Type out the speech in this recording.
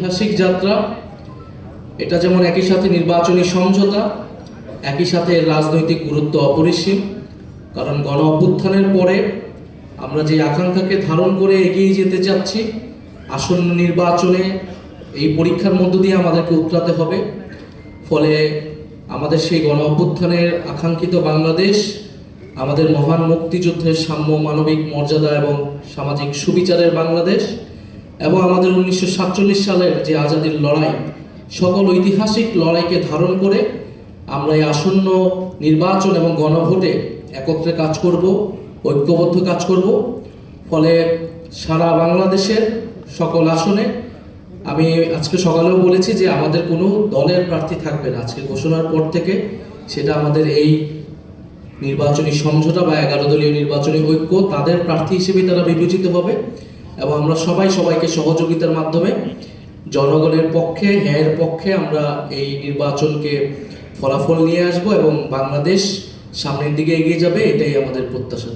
ঐতিহাসিক যাত্রা, এটা যেমন একই সাথে নির্বাচনী সমঝোতা, একই সাথে রাজনৈতিক গুরুত্ব অপরিসীম। কারণ গণ অভ্যুত্থানের পরে আমরা যে আকাঙ্ক্ষাকে ধারণ করে এগিয়ে যেতে চাচ্ছি, আসন্ন নির্বাচনে এই পরীক্ষার মধ্য দিয়ে আমাদেরকে উতরাতে হবে। ফলে আমাদের সেই গণ অভ্যুত্থানের আকাঙ্ক্ষিত বাংলাদেশ, আমাদের মহান মুক্তিযুদ্ধের সাম্য মানবিক মর্যাদা এবং সামাজিক সুবিচারের বাংলাদেশ এবং আমাদের উনিশশো সাতচল্লিশ সালের যে আজাদির লড়াই, সকল ঐতিহাসিক লড়াইকে ধারণ করে আমরা এই আসন্ন নির্বাচন এবং গণভোটে একত্রে কাজ করব, ঐক্যবদ্ধ কাজ করব। ফলে সারা বাংলাদেশের সকল আসনে আমি আজকে সকালেও বলেছি যে আমাদের কোনো দলের প্রার্থী থাকবে না। আজকে ঘোষণার পর থেকে সেটা আমাদের এই নির্বাচনী সমঝোতা বা এগারো দলীয় নির্বাচনী ঐক্য তাদের প্রার্থী হিসেবে তারা বিবেচিত হবে। এবং আমরা সবাই সবাইকে সহযোগিতার মাধ্যমে জনগণের পক্ষে হ্যাঁ পক্ষে আমরা এই নির্বাচনকে ফলাফল নিয়ে আসব এবং বাংলাদেশ সামনের দিকে এগিয়ে যাবে, এটাই আমাদের প্রত্যাশা।